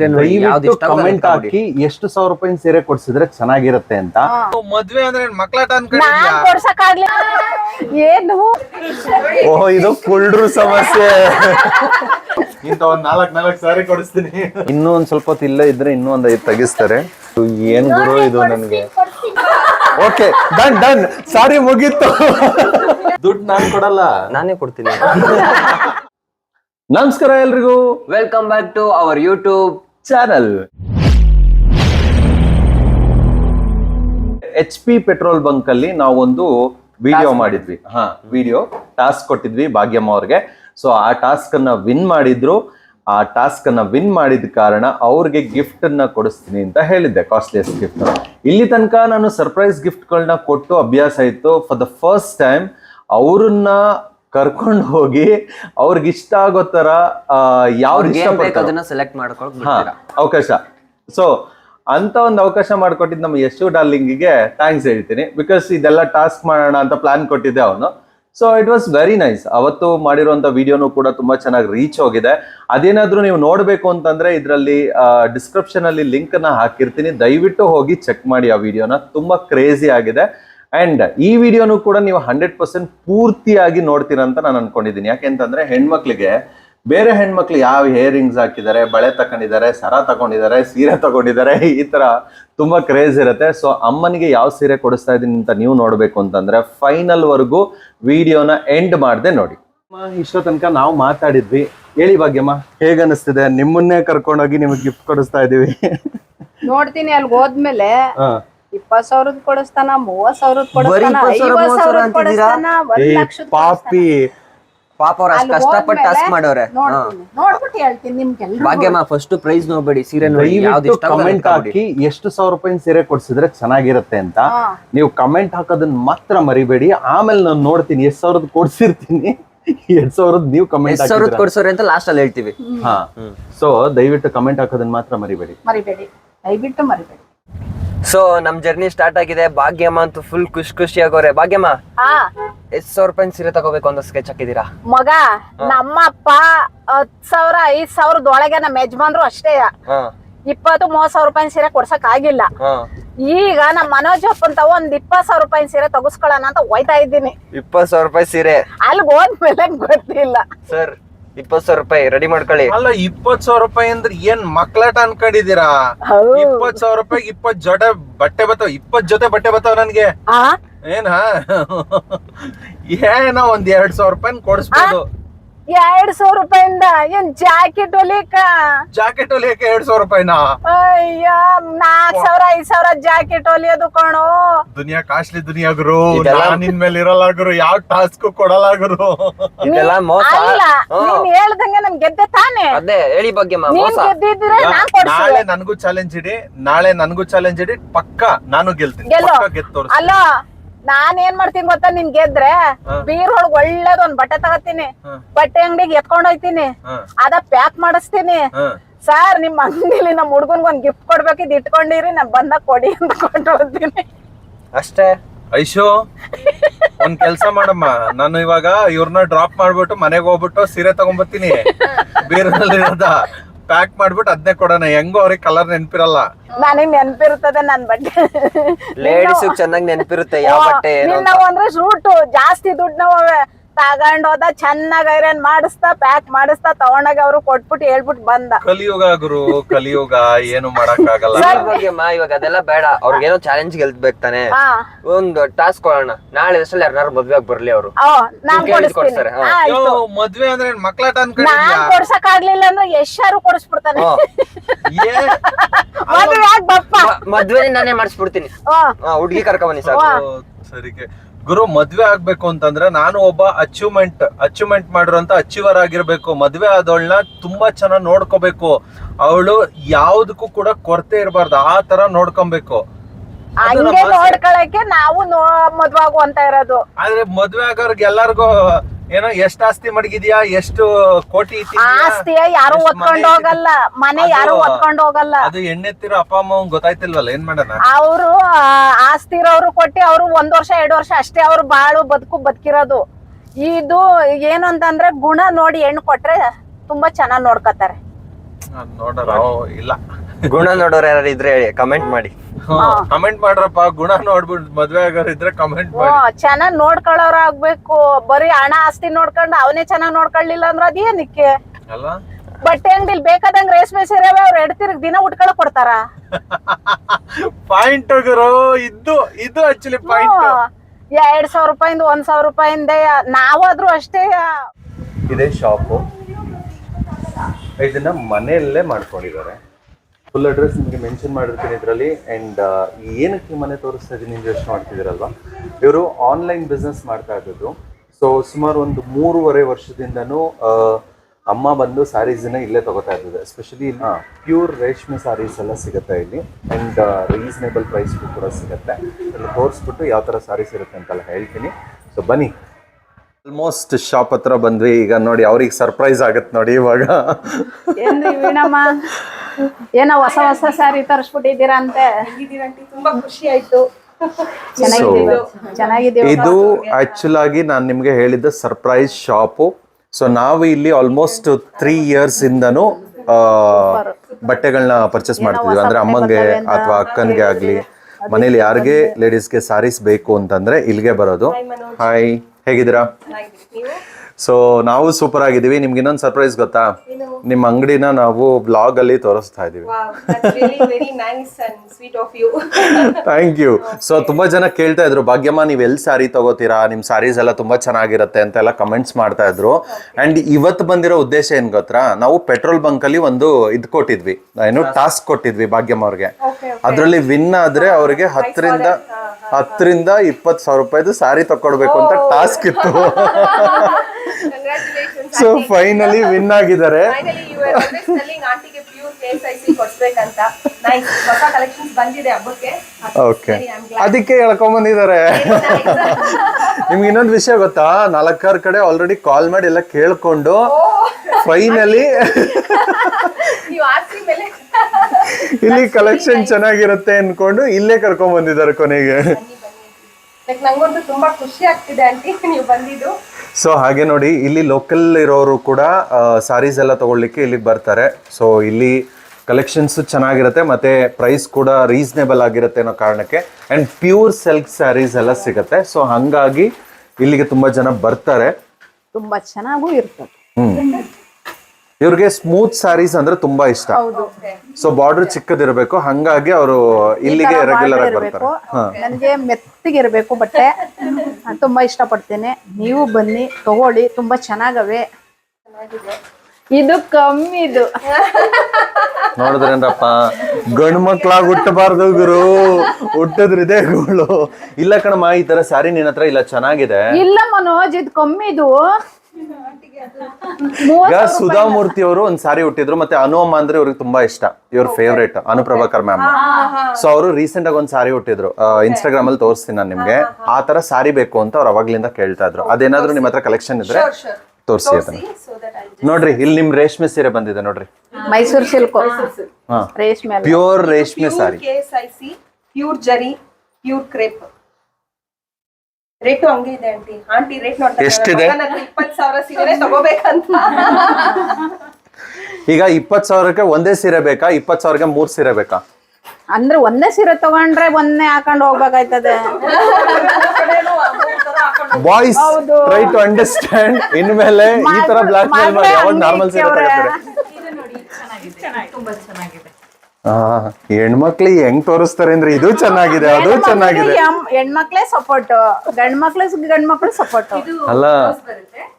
ದಯವಿಟ್ಟು ಕಮೆಂಟ್ ಹಾಕಿ ಎಷ್ಟು ಸಾವಿರ ರೂಪಾಯಿ ಸೀರೆ ಕೊಡ್ಸಿದ್ರೆ ಚೆನ್ನಾಗಿರುತ್ತೆ ಅಂತ. ಮದ್ವೆ ಅಂದ್ರೆ ಕೊಡ್ಸಕ್ಕಾಗ್ಲಿಲ್ಲ. ಏನು? ಓಹ್ ಇದು ಕುಳ್ರು ಸಮಸ್ಯೆ. ಇಂತ ಒಂದ್ ನಾಲ್ಕ್ ನಾಲ್ಕ್ ಸಾರಿ ಕೊಡಿಸ್ತೀನಿ. ಇನ್ನೂ ಒಂದ್ ಸ್ವಲ್ಪ ಇಲ್ಲ ಇಲ್ಲೇ ಇದ್ರೆ ಇನ್ನೂ ಒಂದ್ ಐದು ತೆಗಿಸ್ತಾರೆ. ಏನ್ ಗುರು ಇದು ನನ್ಗೆ? Okay done done. ಸಾರಿ ಮುಗೀತು. ದುಡ್ಡು ನಾನ್ ಕೊಡಲ್ಲ. ನಾನೇ ಕೊಡ್ತೀನಿ. ನಮಸ್ಕಾರ ಎಲ್ರಿಗೂ. Welcome back to our YouTube channel H P petrol bunk ಅಲ್ಲಿ ನಾವೊಂದು ವಿಡಿಯೋ ಮಾಡಿದ್ವಿ. ಹಾ ವಿಡಿಯೋ ಟಾಸ್ಕ್ ಕೊಟ್ಟಿದ್ವಿ ಭಾಗ್ಯಮ್ಮ ಅವ್ರಿಗೆ. ಸೊ ಆ ಟಾಸ್ಕ್ ಅನ್ನ ವಿನ್ ಮಾಡಿದ್ರು. ಆ ಟಾಸ್ಕ್ ಅನ್ನ ವಿನ್ ಮಾಡಿದ ಕಾರಣ ಅವ್ರಿಗೆ ಗಿಫ್ಟ್ ಅನ್ನ ಕೊಡಿಸ್ತೀನಿ ಅಂತ ಹೇಳಿದ್ದೆ ಕಾಸ್ಟ್ಲಿಯಸ್ ಗಿಫ್ಟ್ ಇಲ್ಲಿ ತನಕ ನಾನು ಸರ್ಪ್ರೈಸ್ ಗಿಫ್ಟ್ಗಳನ್ನ ಕೊಟ್ಟು ಅಭ್ಯಾಸ ಇತ್ತು. ಫಾರ್ ದ ಫಸ್ಟ್ ಟೈಮ್ ಅವ್ರನ್ನ ಕರ್ಕೊಂಡು ಹೋಗಿ ಅವ್ರಿಗೆ ಇಷ್ಟ ಆಗೋ ತರ ಯಾವ ಅದನ್ನ ಸೆಲೆಕ್ಟ್ ಮಾಡ್ಕೊಳಕ್ ಅವಕಾಶ. ಸೊ ಅಂತ ಒಂದು ಅವಕಾಶ ಮಾಡಿಕೊಟ್ಟಿದ್ದು ನಮ್ಮ ಯಶು ಡಾರ್ಲಿಂಗಿಗೆ ಥ್ಯಾಂಕ್ಸ್ ಹೇಳ್ತೀನಿ. ಬಿಕಾಸ್ ಇದೆಲ್ಲ ಟಾಸ್ಕ್ ಮಾಡೋಣ ಅಂತ ಪ್ಲಾನ್ ಕೊಟ್ಟಿದ್ದೆ ಅವನು. So it was very nice ಅವತ್ತು ಮಾಡಿರುವಂತ ವಿಡಿಯೋನು ಕೂಡ ತುಂಬಾ ಚೆನ್ನಾಗಿ ರೀಚ್ ಹೋಗಿದೆ. ಅದೇನಾದರೂ ನೀವು ನೋಡ್ಬೇಕು ಅಂತಂದ್ರೆ ಇದರಲ್ಲಿ ಡಿಸ್ಕ್ರಿಪ್ಷನ್ ಅಲ್ಲಿ ಲಿಂಕ್ ಅನ್ನ ಹಾಕಿರ್ತೀನಿ. ದಯವಿಟ್ಟು ಹೋಗಿ ಚೆಕ್ ಮಾಡಿ ಆ ವಿಡಿಯೋನ ತುಂಬಾ ಕ್ರೇಜಿ ಆಗಿದೆ. ಅಂಡ್ ಈ ವಿಡಿಯೋನು ಕೂಡ ನೀವು ಹಂಡ್ರೆಡ್ ಪರ್ಸೆಂಟ್ ಪೂರ್ತಿಯಾಗಿ ನೋಡ್ತೀರಾ ಅಂತ ನಾನು ಅನ್ಕೊಂಡಿದ್ದೀನಿ ಯಾಕೆಂತಂದ್ರೆ ಹೆಣ್ಮಕ್ಳಿಗೆ ಬೇರೆ ಹೆಣ್ಮಕ್ಳು ಯಾವ ಹೇರಿಂಗ್ಸ್ ಹಾಕಿದ್ದಾರೆ ಬಳೆ ತಗೊಂಡಿದ್ದಾರೆ ಸರ ತಗೊಂಡಿದ್ದಾರೆ ಸೀರೆ ತಗೊಂಡಿದ್ದಾರೆ ಈ ತರ ತುಂಬಾ ಕ್ರೇಜ್ ಇರುತ್ತೆ. ಸೊ ಅಮ್ಮನಿಗೆ ಯಾವ ಸೀರೆ ಕೊಡಿಸ್ತಾ ಇದ್ದೀನಿ ಅಂತ ನೀವು ನೋಡ್ಬೇಕು ಅಂತಂದ್ರೆ ಫೈನಲ್ ವರ್ಗೂ ವಿಡಿಯೋನ ಎಂಡ್ ಮಾಡದೆ ನೋಡಿ. ಅಮ್ಮ, ಇಷ್ಟೋ ತನಕ ನಾವು ಮಾತಾಡಿದ್ವಿ. ಹೇಳಿ ಭಾಗ್ಯಮ್ಮ. ಹೇಗನ್ನಿಸ್ತಿದೆ ನಿಮ್ಮನ್ನೇ ಕರ್ಕೊಂಡೋಗಿ ನಿಮಗೆ ಗಿಫ್ಟ್ ಕೊಡಿಸ್ತಾ ಇದೀವಿ. ನೋಡ್ತೀನಿ ಅಲ್ಲಿ ಹೋದ್ಮೇಲೆ ಹಾ. ಇಪ್ಪತ್ ಸಾವಿರದ ಕೊಡಿಸ್ತಾನ ಮೂವತ್ ಸಾವಿರದ ಕೊಡಿಸ್ತಾನ ಐವತ್ ಸಾವಿರದ್ ಒಂದ್ ಲಕ್ಷದ ಪಾಪಿ. ಪಾಪ ಅವ್ರ ಅಷ್ಟು ಕಷ್ಟಪಟ್ಟು ಟಾಸ್ಕ್ ಮಾಡೋರೆ. ಹಾ. ನೋಡ್ಬಿಟ್ಟು ಹೇಳ್ತೀನಿ ನಿಮ್ಗೆಲ್ಲ ಭಾಗ್ಯಮ್ಮ ಫಸ್ಟ್ ಪ್ರೈಸ್ ನೋಡ್ಬೇಡಿ ಸೀರೆ ನೋಡಿ ಯಾವ್ದು ಇಷ್ಟ ಕಮೆಂಟ್ ಹಾಕಿ ಎಷ್ಟು ಸಾವಿರ ರೂಪಾಯಿ ಸೀರೆ ಕೊಡ್ಸಿದ್ರೆ ಚೆನ್ನಾಗಿರುತ್ತೆ ಅಂತ. ನೀವು ಕಮೆಂಟ್ ಹಾಕೋದನ್ನ ಮಾತ್ರ ಮರಿಬೇಡಿ. ಆಮೇಲೆ ನಾನು ನೋಡ್ತೀನಿ ಎಷ್ಟ್ ಸಾವಿರದ ಕೊಡ್ಸಿರ್ತೀನಿ ಎರಡ್ ಸಾವಿರದ ನೀವು ಕಮೆಂಟ್ ಸಾವಿರದ ಸಾವಿರದ್ ಕೊಡ್ಸೋರೆ ಅಂತ ಲಾಸ್ಟ್ ಅಲ್ಲಿ ಹೇಳ್ತೀವಿ. ಹಾ. ಸೊ ದಯವಿಟ್ಟು ಕಮೆಂಟ್ ಹಾಕೋದನ್ನ ಮಾತ್ರ ಮರಿಬೇಡಿ. ಮರಿಬೇಡಿ. ದಯವಿಟ್ಟು ಮರಿಬೇಡಿ. ಸೊ ನಮ್ ಜರ್ನಿ ಸ್ಟಾರ್ಟ್ ಆಗಿದೆ. ಭಾಗ್ಯಮ್ಮ ಅಂತೂ ಫುಲ್ ಖುಷಿ ಖುಷಿ ಆಗೋರೆ ಭಾಗ್ಯಮ್ಮ ಹಾ. ಎಷ್ಟ್ ಸಾವಿರ ರೂಪಾಯಿ ಸೀರೆ ತಗೋಬೇಕು ಅಂತ ಸ್ಕೆಚ್ ಹಾಕಿದೀರಾ ಮಗ ನಮ್ಮ ಅಪ್ಪ ಹತ್ ಸಾವಿರ ಐದ್ ಸಾವಿರದ ಒಳಗೆ ನಮ್ಮ ಯಜಮಾನ್ರು ಅಷ್ಟೇ. ಹಾ. ಇಪ್ಪತ್ತು ಮೂವತ್ ಸಾವಿರ ರೂಪಾಯಿ ಸೀರೆ ಕೊಡ್ಸಕ್ ಆಗಿಲ್ಲ. ಹಾ. ಈಗ ನಮ್ಮ ಮನೋಜ್ ಅಪ್ಪಂತ ಒಂದ್ ಇಪ್ಪತ್ ಸಾವಿರ ರೂಪಾಯಿ ಸೀರೆ ತಗಸ್ಕೊಳ್ಳೋಣ ಅಂತ ಹೋಯ್ತಾ ಇದ್ದೀನಿ. ಇಪ್ಪತ್ ಸಾವಿರ ರೂಪಾಯಿ ಸೀರೆ. ಅಲ್ಲಿ ಹೋದ್ಮೇಲೆ ಗೊತ್ತಿಲ್ಲ. ಸರ್ ಇಪ್ಪತ್ ಸಾವಿರ ರೂಪಾಯಿ ರೆಡಿ ಮಾಡ್ಕೊಳ್ಳಿ. ಅಲ್ಲ ಇಪ್ಪತ್ ಸಾವಿರ ರೂಪಾಯಿ ಅಂದ್ರೆ ಏನ್ ಮಕ್ಳಾಟ ಅನ್ಕೊಂಡಿದೀರಾ ಹೌದು. ಇಪ್ಪತ್ ಸಾವಿರ ರೂಪಾಯಿ ಇಪ್ಪತ್ ಜೊತೆ ಬಟ್ಟೆ ಬತ್ತಾವ ಇಪ್ಪತ್ ಜೊತೆ ಬಟ್ಟೆ ಬತ್ತಾವ ನನ್ಗೆ. ಆ? ಏನ? ಏನ ಒಂದ್ ಎರಡ್ ಸಾವಿರ ರೂಪಾಯಿ ಕೊಡಿಸ್ಬೋದು. ಎರಡ್ ಸಾವಿರ ರೂಪಾಯಿಂದ ಏನ್ ಜಾಕೆಟ್ ಹೊಲಿಕ ಜಾಕೆಟ್ ಹೊಲಿಯಕ್ಕೆ ಎರಡ್ ಸಾವಿರ ರೂಪಾಯಿನ? ಅಯ್ಯ ನಾಕ್ ಸಾವಿರ ಐದ್ ಸಾವಿರ ಜಾಕೆಟ್ ಹೊಲಿಯೋದು ಕಣೋ. ದುನಿಯಾ ಕಾಸ್ಟ್ಲಿ ದುನಿಯಾ ಗುರು ಇದೆಲ್ಲ- ನಾನ್ ನಿನ್ ಮೇಲೆ ಇರಲ್ಲ ಗುರು ಯಾವ ಟಾಸ್ಕ್ ಕೊಡಲ್ಲ ಗುರು. ಇದೆಲ್ಲ ಮೋಸ. ಅಲ್ಲ. ನೀನ್ ಹೇಳ್ದಂಗೆ ನನ್ ಗೆದ್ದೆ ತಾನೆ. ಅದೇ ಹೇಳಿ ಭಾಗ್ಯಮ್ಮ ನೀನ್ ಮೋಸ. ಗೆದ್ದಿದ್ರೆ ನಾನ್ ನಾಳೆ ನನಗೂ ನನ್ಗೂ ಚಾಲೆಂಜ್ ಇಡಿ ನಾಳೆ ನನ್ಗೂ ಚಾಲೆಂಜ್ ಇಡಿ ಪಕ್ಕ ನಾನು ಗೆಲ್ತೀನಿ. ಗೆಲ್ಲೋ. ಪಕ್ಕ ಗೆದ್ದು ತೋರಿಸ್ತೀನಿ. ಅಲ್ಲ ನಾನ್ ಏನ್ ಮಾಡ್ತೀನಿ ಗೊತ್ತಾ ನಿನ್ ಗೆದ್ರೆ? ಬೀರ್ ಒಳಗ್ ಒಳ್ಳೇದ್ ಒಂದ್ ಬಟ್ಟೆ ತಗೋತೀನಿ. ಬಟ್ಟೆ ಅಂಗಡಿಗೆ ಎತ್ಕೊಂಡ್ ಹೋಯ್ತೀನಿ. ಅದ ಪ್ಯಾಕ್ ಮಾಡಿಸ್ತೀನಿ. ಸರ್ ನಿಮ್ ಅಂಗಡಿಲಿ ನಮ್ ಹುಡ್ಗನ್ಗ್ ಒಂದ್ ಗಿಫ್ಟ್ ಕೊಡ್ಬೇಕಿದ್ ಇಟ್ಕೊಂಡಿರಿ ನಾ ಬಂದಾಗ ಕೊಡಿ ಅಂತ ಕೊಂಡು ಹೋಗ್ತೀನಿ. ಅಷ್ಟೇ. ಐಶೋ ಒಂದ್ ಕೆಲ್ಸ ಮಾಡಮ್ಮ. ನಾನು ಇವಾಗ ಇವ್ರನ್ನ ಡ್ರಾಪ್ ಮಾಡ್ಬಿಟ್ಟು ಮನೆಗೆ ಹೋಗ್ಬಿಟ್ಟು ಸೀರೆ ತಗೊಂಬರ್ತೀನಿ ಬೀರ್ನಲ್ಲಿರೋದ ಪ್ಯಾಕ್ ಮಾಡ್ಬಿಟ್ಟು ಅದನ್ನೇ ಕೊಡೋಣ. ಹೆಂಗೋ ಅವ್ರಿಗೆ ಕಲರ್ ನೆನಪಿರಲ್ಲ. ನನಗ್ ನೆನ್ಪಿರ್ತದೆ ನನ್ ಬಟ್ಟೆ. ಲೇಡೀಸ್ ಚೆನ್ನಾಗಿ ನೆನಪಿರುತ್ತೆ ಯಾವ ಬಟ್ಟೆ. ಅಂದ್ರೆ ಸೂಟು ಜಾಸ್ತಿ ದುಡ್ಡು ನಾವೇ ತಗೊಂಡ್ ಹೋದ ಚೆನ್ನಾಗ್ ಐರನ್ ಮಾಡಿಸ್ತಾ ಪ್ಯಾಕ್ ಮಾಡಿಸ್ತಾ ತಗೊಂಡಾಗ ಅವ್ರು ಕೊಟ್ಬಿಟ್ಟು ಹೇಳ್ಬಿಟ್ಟು ಬಂದ. ಕಲಿಯುಗ ಗುರು ಕಲಿಯುಗ ಏನು ಇವಾಗ ಅದೆಲ್ಲ ಬೇಡ. ಅವ್ರಿಗೇನೋ ಚಾಲೆಂಜ್ ಗೆಲ್ಬೇಕು ತಾನೆ. ಹಾ. ಒಂದು ಟಾಸ್ಕ್ ಕೊಡೋಣ. ನಾಳೆ ಅಷ್ಟಲ್ಲಿ ಯಾರು ಮದ್ವೆ ಆಗಿ ಬರ್ಲಿ ಅವರು. ಓ ನಾನ್ ಕೊಡಿಸ್ತೀನಿ. ಕೊಡ್ತಾರೆ, ಹಾ. ಆಯ್ತು. ಮದ್ವೆ ಅಂದ್ರೆ ಏನ್ ಮಕ್ಳಾಟ ನಾನ್ ಕೊಡ್ಸಕ್ ಆಗ್ಲಿಲ್ಲ ಅಂದ್ರೆ ಎಷ್ಟಾರು ಕೊಡಿಸ್ಬಿಡ್ತಾನೆ. ಏ ಮದ್ವೆ ಆಗ್ ಬಪ್ಪ. ಮದ್ವೆ ನಾನೇ ಮಾಡಿಸ್ಬಿಡ್ತೀನಿ. ಹುಡ್ಗಿ ಕರ್ಕ ಬನ್ನಿ ಸಾಕು. ಓ, ಸರಿಗೆ ಗುರು ಮದ್ವೆ ಆಗ್ಬೇಕು ಅಂತಂದ್ರೆ ನಾನು ಒಬ್ಬ ಅಚೀವ್ಮೆಂಟ್ ಅಚೀವ್ಮೆಂಟ್ ಮಾಡಿರೋಂಥ ಅಚೀವರ್ ಆಗಿರ್ಬೇಕು. ಮದ್ವೆ ಆದವಳನ್ನ ತುಂಬಾ ಚೆನ್ನಾಗಿ ನೋಡ್ಕೋಬೇಕು. ಅವಳು ಯಾವ್ದಕ್ಕೂ ಕೂಡ ಕೊರತೆ ಇರಬಾರ್ದು. ಆ ತರ ನೋಡ್ಕೊಬೇಕು. ಹಂಗೆ ನೋಡ್ಕೊಳಕ್ಕೆ ನಾವು ನೋ ಮದ್ವಾಗು ಅಂತ ಇರೋದು. ಆದ್ರೆ ಮದ್ವೆ ಆಗೋರ್ಗೆ ಎಲ್ಲಾರ್ಗು ಏನೋ ಎಷ್ಟ್ ಆಸ್ತಿ ಮಡಗಿದ್ಯಾ ಎಷ್ಟು ಕೋಟಿ ಆಸ್ತಿಯ ಯಾರು ಒತ್ಕೊಂಡು ಹೋಗಲ್ಲ ಮನೆ ಯಾರು ಒತ್ಕೊಂಡ್ ಹೋಗಲ್ಲ. ಅದು ಎಣ್ಣೆತ್ತಿರೋ ಅಪ್ಪ ಅಮ್ಮ ಗೊತ್ತಾಯ್ತಿಲ್ವಲ್ಲ ಏನ್ ಮಾಡೋಣ? ಅವರು ಆಸ್ತಿ ಇರೋರು ಕೊಟ್ಟಿ ಅವರು ಒಂದ್ ವರ್ಷ ಎರಡ್ ವರ್ಷ ಅಷ್ಟೇ ಅವ್ರು ಬಾಳು ಬದುಕು ಬದುಕಿರೋದು. ಇದು ಏನು ಅಂತಂದ್ರೆ ಗುಣ ನೋಡಿ ಹೆಣ್ಣು ಕೊಟ್ರೆ ತುಂಬಾ ಚೆನ್ನಾಗ್ ನೋಡ್ಕೋತಾರೆ. ನೋಡೋಣ ಇಲ್ಲ. ಗುಣ ನೋಡೋರು ಯಾರು ಇದ್ರೆ ಕಮೆಂಟ್ ಮಾಡಿ. ಕಮೆಂಟ್ ಮಾಡ್ರಪ್ಪ ಗುಣ ನೋಡ್ಬಿಟ್ಟು ಮದ್ವೆ ಆಗೋರ್ ಇದ್ರೆ ಕಮೆಂಟ್ ಮಾಡಿ. ಚೆನ್ನಾಗ್ ನೋಡ್ಕೊಳ್ಳೋರ್ ಆಗ್ಬೇಕು. ಬರೀ ಹಣ ಆಸ್ತಿ ನೋಡ್ಕೊಂಡು ಅವನೇ ಚೆನ್ನಾಗ್ ನೋಡ್ಕೊಳ್ಳಿಲ್ಲ ಅಂದ್ರೆ ಅದೇನಕ್ಕೆ ಅಲ್ಲ? ಬಟ್ಟೆ ಅಂಗಡಿಲಿ ಬೇಕಾದಂಗ್ ರೇಷ್ಮೆ ಸೀರೆ ಅವ್ರ ಎಡ್ತಿರ್ಗ್ ದಿನ ಉಟ್ಕೊಳಕ್ ಕೊಡ್ತಾರ. ಪಾಯಿಂಟ್ ಗುರು ಇದು ಇದು ಆಕ್ಚುಲಿ ಪಾಯಿಂಟ್. ಎರಡ್ ಸಾವಿರ ರೂಪಾಯಿಂದ ಒಂದ್ ಸಾವಿರ ರೂಪಾಯಿಂದ ನಾವಾದ್ರೂ ಅಷ್ಟೇ. ಇದೇ ಶಾಪು ಇದನ್ನ ಮನೆಯಲ್ಲೇ ಮಾಡ್ಕೊಂಡಿದ್ದಾರೆ. ಫುಲ್ ಅಡ್ರೆಸ್ ನಿಮಗೆ ಮೆನ್ಷನ್ ಮಾಡಿರ್ತೀನಿ ಇದರಲ್ಲಿ. ಆ್ಯಂಡ್ ಏನಕ್ಕೆ ಮನೆ ತೋರಿಸ್ತಾ ಇದ್ದೀನಿ ಇನ್ವೆಸ್ಟ್ ಯೋಚನೆ ಮಾಡ್ತಿದ್ದೀರಲ್ವಾ? ಇವರು ಆನ್ಲೈನ್ ಬಿಸ್ನೆಸ್ ಮಾಡ್ತಾ ಇದ್ದದ್ದು. ಸೊ ಸುಮಾರು ಒಂದು ಮೂರುವರೆ ವರ್ಷದಿಂದನೂ ಅಮ್ಮ ಬಂದು ಸ್ಯಾರೀಸನ್ನ ಇಲ್ಲೇ ತಗೋತಾ ಇದ್ದದ್ದು. ಎಸ್ಪೆಷಲಿ ಪ್ಯೂರ್ ರೇಷ್ಮೆ ಸ್ಯಾರೀಸ್ ಎಲ್ಲ ಸಿಗುತ್ತೆ ಇಲ್ಲಿ. ಆ್ಯಂಡ್ ರೀಸನೇಬಲ್ ಪ್ರೈಸ್ಗೂ ಕೂಡ ಸಿಗುತ್ತೆ. ಅಲ್ಲಿ ತೋರಿಸ್ಬಿಟ್ಟು ಯಾವ ಥರ ಸ್ಯಾರೀಸ್ ಇರುತ್ತೆ ಅಂತೆಲ್ಲ ಹೇಳ್ತೀನಿ. ಸೊ ಬನ್ನಿ. ಆಲ್ಮೋಸ್ಟ್ ಶಾಪ್ ಹತ್ರ ಬಂದ್ವಿ. ಈಗ ನೋಡಿ ಅವ್ರಿಗೆ ಸರ್ಪ್ರೈಸ್ ಆಗುತ್ತೆ ನೋಡಿ ಇವಾಗ. ಏನೋ ಹೊಸ ಹೊಸ ಸ್ಯಾರಿ ತರಿಸ್ಬಿಟ್ಟಿದ್ದೀರಾ ಅಂತೆ. ತುಂಬಾ ಖುಷಿ ಆಯ್ತು. ಚೆನ್ನಾಗಿದ್ದೀವಿ. ಚೆನ್ನಾಗಿದ್ದೀವಿ. ಇದು ಆಕ್ಚುಲ್ ಆಗಿ ನಾನು ನಿಮ್ಗೆ ಹೇಳಿದ್ದ ಸರ್ಪ್ರೈಸ್ ಶಾಪು ಸೊ ನಾವು ಇಲ್ಲಿ ಆಲ್ಮೋಸ್ಟ್ ತ್ರೀ ಇಯರ್ಸ್ ಇಂದನು ಬಟ್ಟೆಗಳನ್ನ ಪರ್ಚೇಸ್ ಮಾಡ್ತಿದ್ವಿ. ಅಂದ್ರೆ ಅಮ್ಮಂಗೆ ಅಥವಾ ಅಕ್ಕನ್ಗೆ ಆಗ್ಲಿ ಮನೇಲಿ ಯಾರಿಗೆ ಲೇಡೀಸ್ಗೆ ಸಾರೀಸ್ ಬೇಕು ಅಂತಂದ್ರೆ ಇಲ್ಲಿಗೆ ಬರೋದು. ಹಾಯ್ ಹೇಗಿದ್ದೀರಾ? ಸೊ ನಾವು ಸೂಪರ್ ಆಗಿದ್ದೀವಿ. ನಿಮ್ಗೆ ಇನ್ನೊಂದು ಸರ್ಪ್ರೈಸ್ ಗೊತ್ತಾ? ನಿಮ್ಮ ಅಂಗಡಿನ ನಾವು ಬ್ಲಾಗ್ ಅಲ್ಲಿ ತೋರಿಸ್ತಾ ಇದೀವಿ ಥ್ಯಾಂಕ್ ಯು ಸೊ ತುಂಬಾ ಜನ ಕೇಳ್ತಾ ಇದ್ರು ಭಾಗ್ಯಮ್ಮ ನೀವು ಎಲ್ಲಿ ಸ್ಯಾರಿ ತಗೋತೀರಾ? ನಿಮ್ ಸ್ಯಾರೀಸ್ ಎಲ್ಲ ತುಂಬಾ ಚೆನ್ನಾಗಿರುತ್ತೆ ಅಂತ ಎಲ್ಲ ಕಮೆಂಟ್ಸ್ ಮಾಡ್ತಾ ಇದ್ರು. ಅಂಡ್ ಇವತ್ತು ಬಂದಿರೋ ಉದ್ದೇಶ ಏನ್ ಗೊತ್ತಾ? ನಾವು ಪೆಟ್ರೋಲ್ ಬಂಕ್ ಅಲ್ಲಿ ಒಂದು ಇದ್ ಕೊಟ್ಟಿದ್ವಿ. ಏನು ಟಾಸ್ಕ್ ಕೊಟ್ಟಿದ್ವಿ ಭಾಗ್ಯಮ್ಮ ಅವ್ರಿಗೆ. ಅದ್ರಲ್ಲಿ ವಿನ್ ಆದ್ರೆ ಅವ್ರಿಗೆ ಹತ್ತರಿಂದ ಹತ್ತರಿಂದ ಇಪ್ಪತ್ತು ಸಾವಿರ ರೂಪಾಯಿದು ಸ್ಯಾರಿ ತಕೊಡ್ಬೇಕು ಅಂತ ಟಾಸ್ಕ್ ಇತ್ತು. ಕಂಗ್ರಾಚುಲೇಷನ್ಸ್ ಸೊ ಫೈನಲಿ ವಿನ್ ಆಗಿದ್ದಾರೆ. ಓಕೆ ಅದಕ್ಕೆ ಹೇಳ್ಕೊಂಡ್ ಬಂದಿದ್ದಾರೆ ನಿಮ್ಗೆ ಇನ್ನೊಂದು ವಿಷಯ ಗೊತ್ತಾ? ನಾಲ್ಕಾರು ಕಡೆ ಆಲ್ರೆಡಿ ಕಾಲ್ ಮಾಡಿ ಎಲ್ಲ ಕೇಳ್ಕೊಂಡು ಫೈನಲಿ ಇಲ್ಲಿ ಕಲೆಕ್ಷನ್ ಚೆನ್ನಾಗಿರುತ್ತೆ ಅನ್ಕೊಂಡು ಇಲ್ಲೇ ಕರ್ಕೊಂಡ್ ಬಂದಿದ್ದಾರೆ ಕೊನೆಗೆ ನಂಗಂತೂ ತುಂಬಾ ಖುಷಿ ಆಗ್ತಿದೆ ಆಂಟಿ ನೀವು ಬಂದಿದ್ದು. ಸೊ ಹಾಗೆ ನೋಡಿ ಇಲ್ಲಿ ಲೋಕಲ್ ಇರೋರು ಕೂಡ ಸಾರೀಸ್ ಎಲ್ಲ ತಗೊಳ್ಳಿಕ್ಕೆ ಇಲ್ಲಿಗೆ ಬರ್ತಾರೆ. ಸೊ ಇಲ್ಲಿ ಕಲೆಕ್ಷನ್ಸ್ ಚೆನ್ನಾಗಿರುತ್ತೆ ಮತ್ತೆ ಪ್ರೈಸ್ ಕೂಡ ರೀಸನೇಬಲ್ ಆಗಿರುತ್ತೆ ಅನ್ನೋ ಕಾರಣಕ್ಕೆ. ಅಂಡ್ ಪ್ಯೂರ್ ಸಿಲ್ಕ್ ಸ್ಯಾರೀಸ್ ಎಲ್ಲ ಸಿಗುತ್ತೆ. ಸೊ ಹಂಗಾಗಿ ಇಲ್ಲಿಗೆ ತುಂಬಾ ಜನ ಬರ್ತಾರೆ. ತುಂಬಾ ಚೆನ್ನಾಗೂ ಇರ್ತದೆ. ಹ್ಮ್. ಇವ್ರಿಗೆ ಸ್ಮೂತ್ ಸ್ಯಾರೀಸ್ ಅಂದ್ರೆ ತುಂಬಾ ಇಷ್ಟ. ಸೊ ಬಾರ್ಡರ್ ಚಿಕ್ಕದಿರಬೇಕು. ಹಂಗಾಗಿ ಅವರು ಇಲ್ಲಿಗೆ ರೆಗ್ಯುಲರ್ ಆಗಿ ಬರ್ತಾರೆ. ಮೆತ್ತಗಿರಬೇಕು ನನಗೆ ಮೆತ್ತಗಿರ್ಬೇಕು ಬಟ್ಟೆ. ತುಂಬಾ ಇಷ್ಟಪಡ್ತೇನೆ. ನೀವು ಬನ್ನಿ ತಗೊಳ್ಳಿ ತುಂಬಾ ಚೆನ್ನಾಗವೆ. ಇದು ಕಮ್ಮಿ ಇದು. ನೋಡಿದ್ರೇನ್ರಪ್ಪ ಗಂಡು ಮಕ್ಳಾಗ ಹುಟ್ಟಬಾರ್ದು ಗುರು. ಹುಟ್ಟದ್ರಿದೆ ಗೋಳು. ಇಲ್ಲ ಕಣಮ್ಮ ಈ ತರ ಸ್ಯಾರಿ ನಿನ್ನ ಹತ್ರ ಇಲ್ಲ ಚೆನ್ನಾಗಿದೆ. ಇಲ್ಲ ಮನೋಜ್ ಇದು ಕಮ್ಮಿ ಇದು. ಈಗ ಸುಧಾಮೂರ್ತಿ ಅವರು ಒಂದ್ ಸಾರಿ ಹುಟ್ಟಿದ್ರು ಮತ್ತೆ ಅನುವಮ್ಮ ಅಂದ್ರೆ ಇವ್ರಿಗೆ ತುಂಬಾ ಇಷ್ಟ. ಇವ್ರ ಫೇವ್ರೇಟ್ ಅನುಪ್ರಭಾಕರ್ ಮ್ಯಾಮ್ ಸೊ ಅವರು ರೀಸೆಂಟ್ ಆಗಿ ಒಂದ್ ಸಾರಿ ಹುಟ್ಟಿದ್ರು. ಇನ್ಸ್ಟಾಗ್ರಾಮ್ ಅಲ್ಲಿ ತೋರಿಸ್ತೀನಿ ನಾನು ನಿಮ್ಗೆ. ಆ ತರ ಸಾರಿ ಬೇಕು ಅಂತ ಅವ್ರು ಅವಾಗ್ಲಿಂದ ಕೇಳ್ತಾ ಇದ್ರು. ಅದೇನಾದ್ರೂ ನಿಮ್ ಹತ್ರ ಕಲೆಕ್ಷನ್ ಇದ್ರೆ ತೋರಿಸಿ ಅದನ್ನ. ನೋಡ್ರಿ ಇಲ್ಲಿ ನಿಮ್ ರೇಷ್ಮೆ ಸೀರೆ ಬಂದಿದೆ ನೋಡ್ರಿ. ಮೈಸೂರು ಸಿಲ್ಕ್ ರೇಷ್ಮೆ. ಪ್ಯೂರ್ ರೇಷ್ಮೆ ಸಾರಿ. ಪ್ಯೂರ್ ಜರಿ ಪ್ಯೂರ್ ಕ್ರೇಪ್ ರೇಟು ಹಂಗೆ ಇದೆ ಆಂಟಿ. ಆಂಟಿ ರೇಟ್ ನೋಡ್ತಾ ಎಷ್ಟಿದೆ? ಇಪ್ಪತ್ ಸಾವಿರ ಸೀರೆ ತಗೋಬೇಕಂತ. ಈಗ ಇಪ್ಪತ್ ಸಾವಿರಕ್ಕೆ ಒಂದೇ ಸೀರೆ ಬೇಕಾ? ಇಪ್ಪತ್ ಸಾವಿರಕ್ಕೆ ಮೂರು ಸೀರೆ ಬೇಕಾ? ಅಂದ್ರೆ ಒಂದೇ ಸೀರೆ ತಗೊಂಡ್ರೆ ಒಂದೇ ಹಾಕೊಂಡು ಹೋಗ್ಬೇಕಾಯ್ತದೆ. ಬಾಯ್ಸ್ ಟ್ರೈ ಟು ಅಂಡರ್ಸ್ಟ್ಯಾಂಡ್ ಇನ್ಮೇಲೆ ಈ ತರ ಬ್ಲಾಕ್ ಮೇಲ್ ಮಾಡಿ ಯಾವಾಗ ನಾರ್ಮಲ್ ಸೀರೆ ತಗೋತಾರೆ? ಆ, ಹೆಣ್ಮಕ್ಳಿಗೆ ಹೆಂಗ್ ತೋರಿಸ್ತಾರೆ ಅಂದ್ರೆ ಇದು ಚೆನ್ನಾಗಿದೆ ಅದು ಚೆನ್ನಾಗಿದೆ. ಹೆಣ್- ಹೆಣ್ಮಕ್ಳೇ ಸಪೋರ್ಟ್ ಗಂಡ್ ಮಕ್ಳು ಗಂಡ್ ಮಕ್ಳು ಸಪೋರ್ಟ್ ಅಲ್ಲ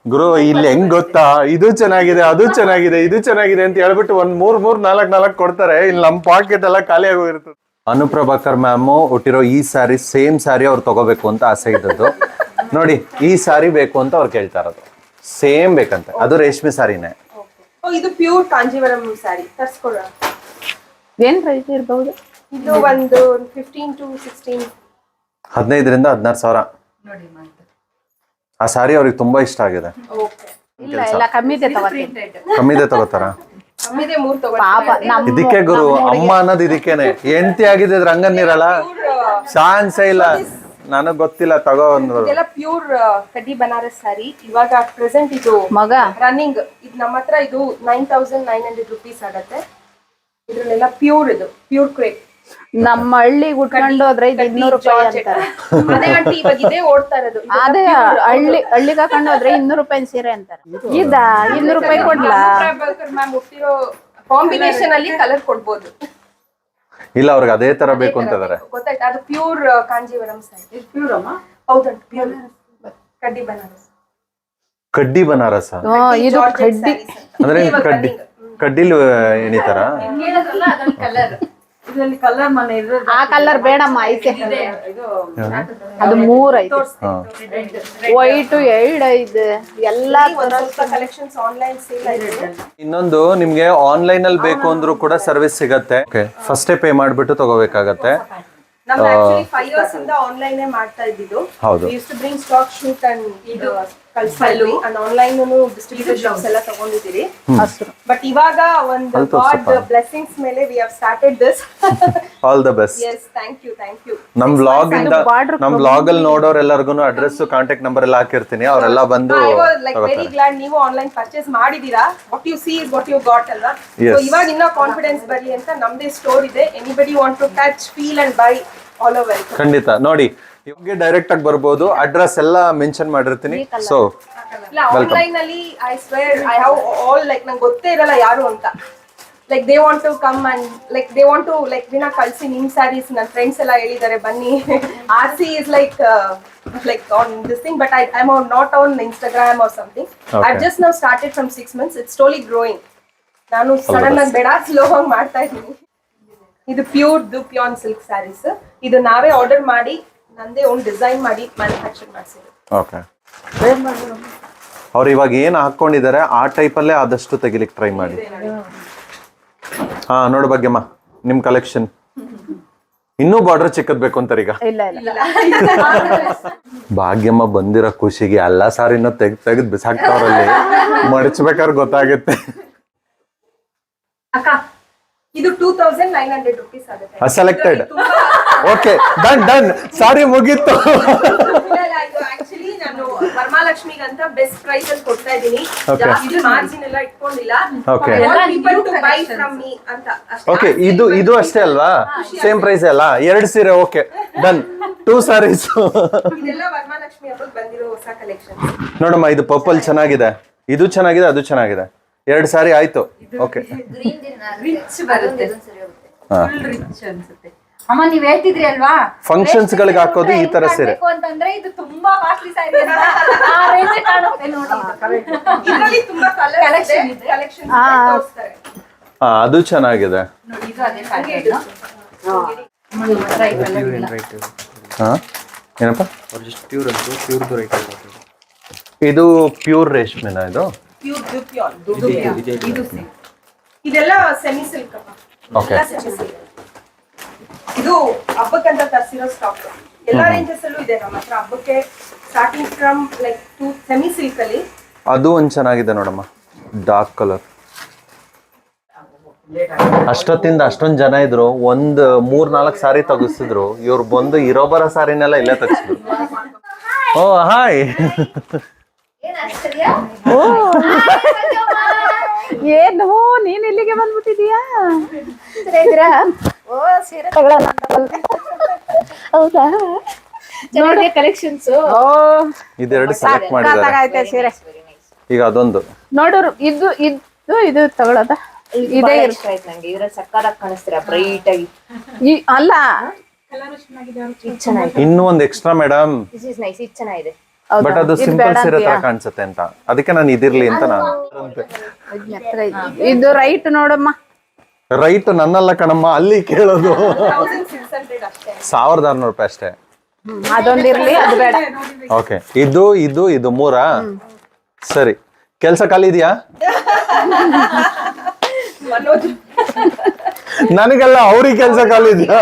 ಗುರು ಇಲ್ಲಿ ಹೆಂಗ್ ಗೊತ್ತಾ? ಇದು ಚೆನ್ನಾಗಿದೆ ಅದು ಚೆನ್ನಾಗಿದೆ ಇದು ಚೆನ್ನಾಗಿದೆ ಅಂತ ಹೇಳ್ಬಿಟ್ಟು ಒಂದ್ ಮೂರ್ ಮೂರ್ ನಾಲ್ಕ್ ನಾಲ್ಕ್ ಕೊಡ್ತಾರೆ. ಇಲ್ಲಿ ನಮ್ ಪಾಕೆಟ್ ಎಲ್ಲ ಖಾಲಿ ಆಗೋಗಿರ್ತದೆ ಅನುಪ್ರಭಾಕರ್ ಮ್ಯಾಮ್ ಹುಟ್ಟಿರೋ ಈ ಸಾರಿ ಸೇಮ್ ಸಾರಿ ಅವ್ರು ತಗೋಬೇಕು ಅಂತ ಆಸೆ ಇದ್ದದ್ದು. ನೋಡಿ ಈ ಸಾರಿ ಬೇಕು ಅಂತ ಅವ್ರು ಕೇಳ್ತಾ ಇರೋದು. ಸೇಮ್ ಬೇಕಂತೆ. ಅದು ರೇಷ್ಮೆ ಸಾರಿನೇ ಇದು ಪ್ಯೂರ್ ಕಾಂಜೀವರಂ ಸಾರಿ ತರ್ಸ್ಕೊಡೋಣ ಏನ್ ಪ್ರೈಸ್ ಇರಬಹುದು ಇದು ಒಂದು ಫಿಫ್ಟೀನ್ ಟು ಸಿಕ್ಸ್ಟೀನ್ ಹದಿನೈದರಿಂದ ಹದಿನಾರು ಸಾವಿರ. ಆ ಸಾರಿ ಅವ್ರಿಗೆ ತುಂಬಾ ಇಷ್ಟ ಆಗಿದೆ. ಓಕೆ ಇಲ್ಲ ಇಲ್ಲ ಕಮ್ಮಿ ಇದೆ ತಗೋತೀನಿ. ಕಮ್ಮಿದೆ ತಗೋತಾರ? ಕಮ್ಮಿದೆ ಮೂರ್ ತಗೋ ಪಾಪ ನಮ್ಮ ಇದಕ್ಕೆ ಗುರು ಅಮ್ಮ ಅನ್ನೋದು ಇದಕ್ಕೇನೆ. ಹೆಂಡತಿ ಆಗಿದ್ರೆ ರಂಗನ್ನಿರಲ್ಲ ಚಾನ್ಸೇ ಇಲ್ಲ. ನನಗ್ ಗೊತ್ತಿಲ್ಲ ತಗೋ ಒಂದು ಇದೆಲ್ಲ ಪ್ಯೂರ್ ಕಡ್ಡಿ ಬನಾರಸ್ ಸಾರಿ. ಇವಾಗ ಪ್ರೆಸೆಂಟ್ ಇದು ಮಗ? ರನ್ನಿಂಗ್ ಇದು ನಮ್ಮ ಹತ್ರ ಇದು nine thousand nine hundred rupees ಆಗತ್ತೆ. ಇದ್ರಲ್ಲೆಲ್ಲ ಪ್ಯೂರ್ ಇದು ಪ್ಯೂರ್ ಕ್ರೇಪ್ ನಮ್ಮ ಹಳ್ಳಿ ಉಟ್ಕೊಂಡು ಹೋದ್ರೆ ಇದು ಇನ್ನೂರು ರೂಪಾಯಿ ಅಂತಾರೆ. ಅದೇ ಆಂಟಿ ಇವಾಗ ಇದೇ ಓಡ್ತಾ ಇರೋದು. ಅದೇ ಹಳ್ಳಿ ಹಳ್ಳಿಗೆ ಹಾಕೊಂಡು ಹೋದ್ರೆ ಇನ್ನೂರು ರೂಪಾಯಿ ಸೀರೆ ಅಂತಾರೆ. ಇದ ಇನ್ನೂರು ರೂಪಾಯಿ ಕೊಡ್ಲಾ? ಮ್ಯಾಮ್ ಹುಟ್ಟಿರೋ ಕಾಂಬಿನೇಷನ್ ಅಲ್ಲಿ ಕಲರ್ ಕೊಡ್ಬೋದು. ಇಲ್ಲ ಅವ್ರಿಗೆ ಅದೇ ತರ ಬೇಕು ಅಂತಿದ್ದಾರೆ ಗೊತ್ತಾಯ್ತಾ? ಅದು ಪ್ಯೂರ್ ಕಾಂಜೀವರಂ ಸ್ಯಾರಿ ಪ್ಯೂರ್ ಅಮ್ಮ? ಹೌದಂಟ ಪ್ಯೂರ್ ಕಡ್ಡಿ ಬನಾರಸ್. ಕಡ್ಡಿ ಬನಾರಸ? ಇದು ಕಡ್ಡಿ. ಅಂದ್ರೆ ಕಡ್ಡಿ. ಕಡ್ಡಿಲ್ ಎಣಿತಾರ? ಇದರಲ್ಲಿ ಕಲರ್ ಮನೆ ಇರೋದು ಆ ಕಲರ್ ಬೇಡಮ್ಮ ಐತೆ ಅದು ಮೂರ್ ಐತೆ. ವೈಟ್ ಎರಡ್ ಐದು ಎಲ್ಲಾ ಒಂದ್ ಕಲೆಕ್ಷನ್ಸ್ ಆನ್ಲೈನ್ ಸೇಲ್ ಆಗಿದೆ ಇನ್ನೊಂದು ನಿಮ್ಗೆ ಆನ್ಲೈನ್ ಅಲ್ಲಿ ಬೇಕು ಅಂದ್ರೂ ಕೂಡ ಸರ್ವಿಸ್ ಸಿಗತ್ತೆ. ಫಸ್ಟೇ ಪೇ ಮಾಡ್ಬಿಟ್ಟು ತಗೋಬೇಕಾಗತ್ತೆ. ನಮ್ದು ಆಕ್ಚುಲಿ ಫೈವ್ ಇಯರ್ಸ್ ಇಂದ ಆನ್ಲೈನ್ ಮಾಡ್ತಾ ಇದ್ದಿದ್ದು. ಹೌದು. ಬ್ರಿಂಗ್ ಸ್ಟಾಕ್ ಶೂಟ್ ಅಂಡ್ ಇದು ಇದ್ವಿ ಅಂಡ್ ಆನ್ಲೈನ್ ಡಿಸ್ಟ್ರಿಬ್ಯೂಟರ್ ಶಾಪ್ಸ್ ಎಲ್ಲ ತಗೊಂಡಿದ್ದೀರಿ. ಬಟ್ ಇವಾಗ ಒಂದು ಗಾಡ್. ಬ್ಲೆಸ್ಸಿಂಗ್ಸ್ ಮೇಲೆ we have started this all the best yes thank you thank you ನಮ್ ಬ್ಲಾಗ್ ಇಂದ ನಮ್ ಬ್ಲಾಗ್ ಅಲ್ಲಿ ನೋಡೋರ್ ಎಲ್ಲರಿಗೂ ಅಡ್ರೆಸ್ ಕಾಂಟ್ಯಾಕ್ಟ್ ನಂಬರ್ ಎಲ್ಲ ಹಾಕಿರ್ತೀನಿ. ಅವರೆಲ್ಲ ಬಂದು I was like very glad ನೀವು ಆನ್ಲೈನ್ ಪರ್ಚೇಸ್ ಮಾಡಿದೀರಾ what you see is what you got ಅಲ್ವಾ. ಸೊ ಇವಾಗ ಇನ್ನ ಕಾನ್ಫಿಡೆನ್ಸ್ ಬರಲಿ ಅಂತ ನಮ್ದೇ ಸ್ಟೋರ್ ಇದೆ. Anybody want to touch feel and buy all over welcome ಖಂಡಿತ. ನೋಡಿ ಇವಾಗ ಡೈರೆಕ್ಟ್ ಆಗಿ ಬರ್ಬೋದು. ಅಡ್ರೆಸ್ ಎಲ್ಲ ಮೆನ್ಷನ್ ಮಾಡಿರ್ತೀನಿ. ಸೊ ಇಲ್ಲ ಆನ್ಲೈನ್ ಅಲ್ಲಿ I swear I have all like ನಂಗೆ ಗೊತ್ತೇ ಇರಲ್ಲ ಯಾರು ಅಂತ. Like they want to come and like they want to like ದಿನ ಕಳಿಸಿ ನಿಮ್ ಸ್ಯಾರೀಸ್ ನನ್ನ ಫ್ರೆಂಡ್ಸ್ ಎಲ್ಲ ಹೇಳಿದ್ದಾರೆ ಬನ್ನಿ. Or see is like like on this thing but I I'm not on Instagram or something I. Just ನಾವು started from six months it's slowly growing ನಾನು sudden ಆಗಿ ಬೇಡ ಸ್ಲೋ ಆಗಿ ಮಾಡ್ತಾ ಇದ್ದೀನಿ. ಇದು ಪ್ಯೂರ್ ದು ಪ್ಯೂನ್ ಸಿಲ್ಕ್ ಸ್ಯಾರೀಸ್ ಇದು ನಾವೇ ಆರ್ಡರ್ ಮಾಡಿ ನಂದೇ ಓನ್ ಡಿಸೈನ್ ಮಾಡಿ ಮ್ಯಾನುಫ್ಯಾಕ್ಚರ್ ಓಕೆ ಅವ್ರು ಇವಾಗ ಏನು ಹಾಕೊಂಡಿದ್ದಾರೆ ಆ ಟೈಪ್ ಅಲ್ಲೇ ಆದಷ್ಟು ತೆಗಿಲಿಕ್ಕೆ ಟ್ರೈ ಮಾಡಿ. ಹಾ ನೋಡು ಭಾಗ್ಯಮ್ಮ ನಿಮ್ಮ ಕಲೆಕ್ಷನ್ ಇನ್ನೂ ಬಾರ್ಡರ್ ಚಿಕ್ಕದ್ ಬೇಕು ಅಂತಾರೆ ಈಗ. ಇಲ್ಲ ಇಲ್ಲ. ಭಾಗ್ಯಮ್ಮ ಬಂದಿರೋ ಖುಷಿಗೆ ಎಲ್ಲ ಸಾರಿನ ತೆಗ್ ತೆಗೆದ್ ಬಿಸಾಕ್ತಾವ್ರಲ್ಲಿ ಮಡಚ್ಬೇಕಾದ್ರೆ ಗೊತ್ತಾಗುತ್ತೆ. ಅಕ್ಕ ಇದು two thousand nine hundred rupees ಆಗುತ್ತೆ. ಸೆಲೆಕ್ಟೆಡ್ ತುಂಬಾ ಓಕೆ ಡನ್ ಡನ್ ಸಾರಿ ಮುಗೀತು. ಆಕ್ಚುಲಿ ನಾನು ವರಮಹಾಲಕ್ಷ್ಮಿಗೆ ಅಂತ ಬೆಸ್ಟ್ ಪ್ರೈಸ್ ಅಲ್ಲಿ ಕೊಡ್ತಾ ಇದ್ದೀನಿ. Okay. ಜಾಸ್ತಿ ಮಾರ್ಜಿನ್ ಎಲ್ಲ ಇಟ್ಕೊಂಡಿಲ್ಲ. Okay. People buy from me ಅಂತ ಅಷ್ಟೇ. ಓಕೆ ಇದು ಇದು ಅಷ್ಟೇ ಅಲ್ವಾ? ಸೇಮ್ ಪ್ರೈಸ್ ಅಲ್ಲ? ಎರಡು ಸೀರೆ ಓಕೆ ಡನ್ ಟೂ ಸಾರೀಸ್ ಇದೆಲ್ಲ ವರಮಹಾಲಕ್ಷ್ಮಿ ಹಬ್ಬಕ್ಕೆ ಬಂದಿರೋ ಹೊಸ ಕಲೆಕ್ಷನ್ ನೋಡಮ್ಮ ಇದು ಪರ್ಪಲ್ ಚೆನ್ನಾಗಿದೆ. ಇದು ಚೆನ್ನಾಗಿದೆ ಅದು ಚೆನ್ನಾಗಿದೆ. ಎರಡು ಸಾರಿ ಆಯ್ತು. ಓಕೆ ರಿಚ್ ಬರುತ್ತೆ. ಹಾ. ಫುಲ್ ರಿಚ್ ಅನ್ಸುತ್ತೆ. ಅಮ್ಮ ನೀವ್ ಹೇಳ್ತಿದ್ರಿ ಅಲ್ವಾ? ಫಂಕ್ಷನ್ಸ್ ಗಳಿಗೆ ಹಾಕೋದು ಈ ತರ ಸೀರೆ. ಅಂತಂದ್ರೆ ಇದು ತುಂಬಾ ಕಾಸ್ಟ್ಲಿ ಸ್ಯಾರಿ ಆ ರೇಂಜ್ ಕಾಣುತ್ತೆ ನೋಡಿ. ಇದರಲ್ಲಿ ತುಂಬಾ ಕಲರ್ ಕಲೆಕ್ಷನ್ ಇದೆ. ಕಲೆಕ್ಷನ್ ಆ. ಅದು ಚೆನ್ನಾಗಿದೆ. ನೋಡಿ ಇದು ಅದೇ ಪ್ಯಾಟರ್ನ್ ಹಾ. ಏನಪ್ಪ? ಪ್ಯೂರ್ ಅಂತೂ ಪ್ಯೂರ್ದು ರೈಟ್ ಇದು ಪ್ಯೂರ್ ರೇಷ್ಮೆನಾ ಇದು? ಪ್ಯೂರ್ ದುಪ್ಯಾನ್ ಇದೆಲ್ಲ ಸೆಮಿ ಸಿಲ್ಕ್ Okay. ಇದು ಹಬ್ಬಕ್ಕಂತ ತರಿಸಿರೋ ಸ್ಟಾಕ್ ಎಲ್ಲಾ ರೇಂಜಸ್ ಅಲ್ಲೂ ಇದೆ ನಮ್ಮ ಹತ್ರ. ಹಬ್ಬಕ್ಕೆ starting from like two semi silk ಅಲ್ಲಿ. ಅದು ಒಂದು ಚೆನ್ನಾಗಿದೆ ನೋಡಮ್ಮ. ಡಾರ್ಕ್ ಕಲರ್ ಅಷ್ಟೊತ್ತಿಂದ ಅಷ್ಟೊಂದ್ ಜನ ಇದ್ರು. ಒಂದ್ ಮೂರ್ ನಾಲ್ಕು ಸಾರಿ ತಗಸಿದ್ರು. ಇವ್ರು ಬಂದು ಇರೋ ಬರೋ ಸಾರಿನೆಲ್ಲ ಇಲ್ಲೇ ತಗ್ಸಿದ್ರು. ಓ ಹಾಯ್. ಏನು ನೀನ್ ಇಲ್ಲಿಗೆ ಬಂದ್ಬಿಟ್ಟಿದೀಯಾ? ಓ ಸೀರೆ ತಗೊಳ್ಳೋಣ ಅಂತ ಬಂದೆ. ಹೌದಾ? ಚೆನ್ನಾಗಿದೆ ಕಲೆಕ್ಷನ್ಸ್ ಓ. ಇದೆರಡು ಸೆಲೆಕ್ಟ್ ಮಾಡಿದ್ದಾರೆ. ಸಾಕಾಗೈತೆ ಸೀರೆ? ಈಗ ಅದೊಂದು. ನೋಡೋರು ಇದು ಇದು ಇದು ತಗೊಳ್ಳೋದ ಇದೇ ಇರು. ಇಷ್ಟ ಆಯ್ತು ನಂಗೆ. ಕಾಣಿಸ್ತೀರಾ? ಬ್ರೈಟ್ ಆಗಿ. ಈ- ಅಲ್ಲ. ಇನ್ನು ಒಂದ್ extra madam this is nice ಇದು ಚೆನ್ನಾಗಿದೆ. ಹೌದಾ? ಬಟ್ ಅದು ಸಿಂಪಲ್ ಸೀರೆ ತರ ಕಾಣಿಸುತ್ತೆ ಅಂತ. ಅದಕ್ಕೆ ನಾನು ಇದಿರ್ಲಿ ಅಂತ ನಾನು. ಇದು ರೈಟ್ ನೋಡಮ್ಮ. ರೈಟ್ ನನ್ನಲ್ಲ ಕಣಮ್ಮ ಅಲ್ಲಿ ಕೇಳೋದು. ಸಾವಿರದ ಆರ್ನೂರು ರೂಪಾಯಿ ಅಷ್ಟೇ. ಅದೊಂದಿರ್ಲಿ ಅದು ಬೇಡ. ಓಕೆ ಇದು ಇದು ಇದು ಮೂರಾ? ಸರಿ ಕೆಲಸ ಖಾಲಿ ಇದೆಯಾ? ನನಗೆಲ್ಲ ಅವ್ರಿಗೆ ಕೆಲಸ ಖಾಲಿ ಇದೆಯಾ?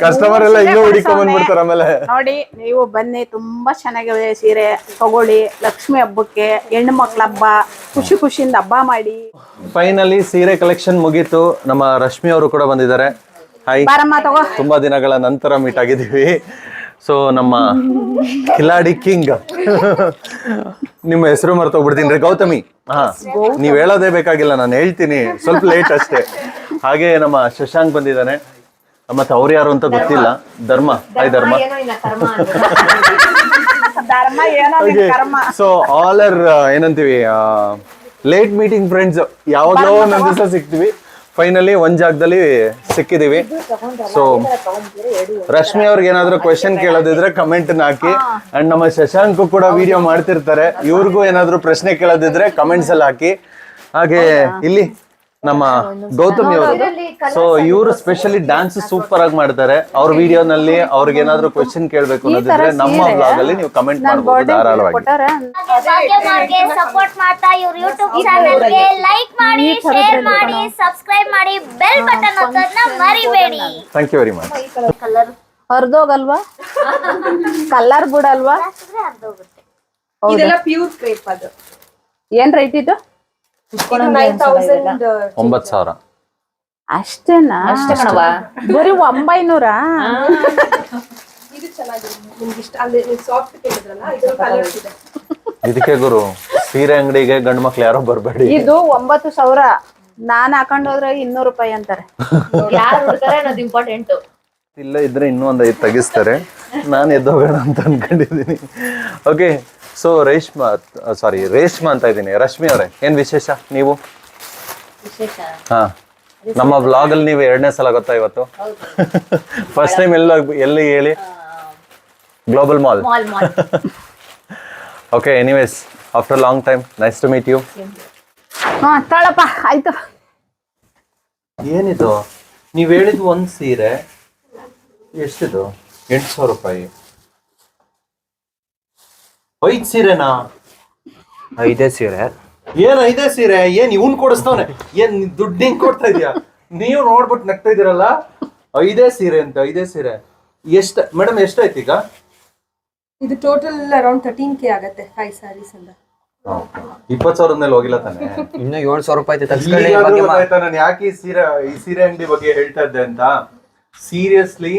ಕಸ್ಟಮರ್ ಎಲ್ಲ ಇನ್ನೂ ಹುಡಿಕೊಂಡ್ ಬಂದ್ಬಿಡ್ತಾರೆ ಆಮೇಲೆ. ನೋಡಿ ನೀವು ಬನ್ನಿ ತುಂಬಾ ಚೆನ್ನಾಗಿದೆ ಸೀರೆ. ತಗೊಳ್ಳಿ ಲಕ್ಷ್ಮಿ ಹಬ್ಬಕ್ಕೆ ಹೆಣ್ಣು ಮಕ್ಳ ಹಬ್ಬ ಖುಷಿ ಖುಷಿಯಿಂದ ಹಬ್ಬ ಮಾಡಿ. ಫೈನಲಿ ಸೀರೆ ಕಲೆಕ್ಷನ್ ಮುಗೀತು. ನಮ್ಮ ರಶ್ಮಿ ಅವರು ಕೂಡ ಬಂದಿದ್ದಾರೆ. ಹಾಯ್ ಬಾರಮ್ಮ ತಗೋ. ತುಂಬಾ ದಿನಗಳ ನಂತರ ಮೀಟ್ ಆಗಿದ್ದೀವಿ. ಸೊ ನಮ್ಮ ಕಿಲಾಡಿ ಕಿಂಗ್. ನಿಮ್ಮ ಹೆಸರು ಮರ್ತೋಗ್ಬಿಡ್ತೀನಿ. ರೀ ಗೌತಮಿ. ಹಾ. ನೀವ್ ಹೇಳೋದೇ ಬೇಕಾಗಿಲ್ಲ ನಾನು ಹೇಳ್ತೀನಿ. ಸ್ವಲ್ಪ ಲೇಟ್ ಅಷ್ಟೇ. ಹಾಗೆ ನಮ್ಮ ಶಶಾಂಕ್ ಬಂದಿದ್ದಾನೆ. ಮತ್ತೆ ಅವ್ರು ಯಾರು ಅಂತ ಗೊತ್ತಿಲ್ಲ. ಧರ್ಮ. ಹಾಯ್ ಧರ್ಮ. ಏನೋ ಇಲ್ಲ ಕರ್ಮ ಅಂತ. ಧರ್ಮ ಏನೋ ನಿನ್ ಕರ್ಮ. ಸೊ ಆಲ್ ಆರ್ ಏನಂತೀವಿ ಲೇಟ್ ಮೀಟಿಂಗ್ ಫ್ರೆಂಡ್ಸ್ ಯಾವಾಗಲೋ ಒಂದೊಂದ್ ದಿವಸ ಸಿಗ್ತೀವಿ ಫೈನಲಿ ಒಂದ್ ಜಾಗದಲ್ಲಿ ಸಿಕ್ಕಿದೀವಿ. ಸೊ ರಶ್ಮಿ ಅವ್ರಿಗೆ ಏನಾದ್ರು ಕ್ವೆಶನ್ ಕೇಳೋದಿದ್ರೆ ಕಮೆಂಟ್ ಹಾಕಿ. ಅಂಡ್ ನಮ್ಮ ಶಶಾಂಕ್ ಕೂಡ ವಿಡಿಯೋ ಮಾಡ್ತಿರ್ತಾರೆ. ಇವ್ರಿಗೂ ಏನಾದ್ರು ಪ್ರಶ್ನೆ ಕೇಳೋದಿದ್ರೆ ಕಮೆಂಟ್ಸ್ ಅಲ್ಲಿ ಹಾಕಿ. ಹಾಗೆ ಇಲ್ಲಿ ನಮ್ಮ ಗೌತಮಿ ಅವರು. ಸೊ ಇವರು ಸ್ಪೆಷಲಿ ಡಾನ್ಸ್ ಸೂಪರ್ ಆಗಿ ಮಾಡ್ತಾರೆ ಅವ್ರ ವಿಡಿಯೋನಲ್ಲಿ ಅವ್ರಿಗೆ ಏನಾದ್ರು ಕ್ವಶನ್ ಕೇಳ್ಬೇಕು ಅನ್ನೋದಿದ್ರೆ ನಮ್ಮ ಬ್ಲಾಗ್ ಅಲ್ಲಿ ನೀವು ಕಮೆಂಟ್ ಮಾಡಬಹುದು ಧಾರಾಳವಾಗಿ. ಸಪೋರ್ಟ್ ಮಾಡ್ತಾ ಇವ್ರ ಯೂಟ್ಯೂಬ್ ಚಾನೆಲ್ಗೆ ಲೈಕ್ ಮಾಡಿ ಶೇರ್ ಮಾಡಿ ಸಬ್ಸ್ಕ್ರೈಬ್ ಮಾಡಿ ಬೆಲ್ ಬಟನ್ ಒತ್ತೋದನ್ನ ಮರಿಬೇಡಿ. Thank you very much colour ಹರ್ದೋಗಲ್ವಾ? Colour ಬಿಡಲ್ವಾ? ಇದೆಲ್ಲ ಪ್ಯೂರ್ ಕ್ರೇಪ್ ಅದು. ಏನ್ ರೈಟ್ ಇದು? ನೈನ್ ಸಾವಿರ. ಅಷ್ಟೇನಾ? ಸಾವಿರ ಅಷ್ಟೇನಾ ಬರೀ ಒಂಬೈನೂರ? ಇದಕ್ಕೆ ಗುರು ಸೀರೆ ಅಂಗಡಿಗೆ ಗಂಡು ಮಕ್ಳು ಯಾರೋ ಬರಬೇಡಿ. ಇದು ಒಂಬತ್ತು ಸಾವಿರ. ನಾನ್ ಹಾಕೊಂಡ್ ಹೋದ್ರೆ ಇನ್ನೂರು ರೂಪಾಯಿ ಅಂತಾರೆ. ಅನ್ನೋದು ಇಂಪಾರ್ಟೆಂಟ್ ಇಲ್ಲ ಇದ್ರೆ ಇನ್ನೂ ಒಂದ್ ಐದು ತೆಗಿಸ್ತಾರೆ. ನಾನು ಎದ್ದೋಗೋಣ ಅಂತ ಅನ್ಕೊಂಡಿದ್ದೀನಿ okay so Reshma sorry Reshma ಅಂತ ಇದ್ದೀನಿ. ರಶ್ಮಿ ಅವರೇ ಏನ್ ವಿಶೇಷ ನೀವು? ವಿಶೇಷ? ಹಾ. ನಮ್ಮ ಬ್ಲಾಗ್ ಅಲ್ಲಿ ನೀವು ಎರಡನೇ ಸಲ ಗೊತ್ತಾ ಇವತ್ತು? ಫಸ್ಟ್ ಟೈಮ್ ಎಲ್ಲ ಎಲ್ಲಿ ಹೇಳಿ? Global mall mall mall okay anyways after long time nice to meet you ಹಾ ತಳಪ್ಪ ಆಯ್ತು. ಏನಿದು? ನೀವು ಹೇಳಿದ ಒಂದು ಸೀರೆ ಎಷ್ಟಿದು? ಎಂಟು ಸಾವಿರ ರೂಪಾಯಿ. ಐದ್ ಸೀರೆನಾ? ಐದೇ ಸೀರೆ. ಏನ್ ಐದೇ ಸೀರೆ? ಏನ್ ಇವನ್ ಕೊಡಿಸ್ತವನೆ? ಏನ್ ದುಡ್ಡು ಹಿಂಗ್ ಕೊಡ್ತಾ ಇದೀಯಾ? ನೀವು ನೋಡ್ಬಿಟ್ಟು ನಗ್ತಾ ಇದೀರಲ್ಲ? ಐದೇ ಸೀರೆ ಅಂತ ಐದೇ ಸೀರೆ. ಎಷ್ಟ ಮೇಡಮ್ ಎಷ್ಟಾಯ್ತು ಈಗ? ಇದು ಟೋಟಲ್ ಅರೌಂಡ್ ತರ್ಟೀನ್ ಕೆ ಆಗತ್ತೆ ಫೈವ್ ಸ್ಯಾರೀಸ್ ಅಂತ ಇಪ್ಪತ್ ಸಾವಿರದ ಮೇಲೆ ಹೋಗಿಲ್ಲ ತಾನೆ? ಇನ್ನು ಏಳು ಸಾವಿರ ರೂಪಾಯಿ ತಗ್ಸ್ಕೊಳ್ಳಿ ಈಗಾದ್ರೂ ಭಾಗ್ಯಮ್ಮ ಗೊತ್ತಾಯ್ತಾ ನಾನು ಯಾಕೆ ಈ ಸೀರೆ ಈ ಸೀರೆ ಅಂಗಡಿ ಬಗ್ಗೆ ಹೇಳ್ತಾ ಇದ್ದೆ ಅಂತ? ಸೀರಿಯಸ್ಲಿ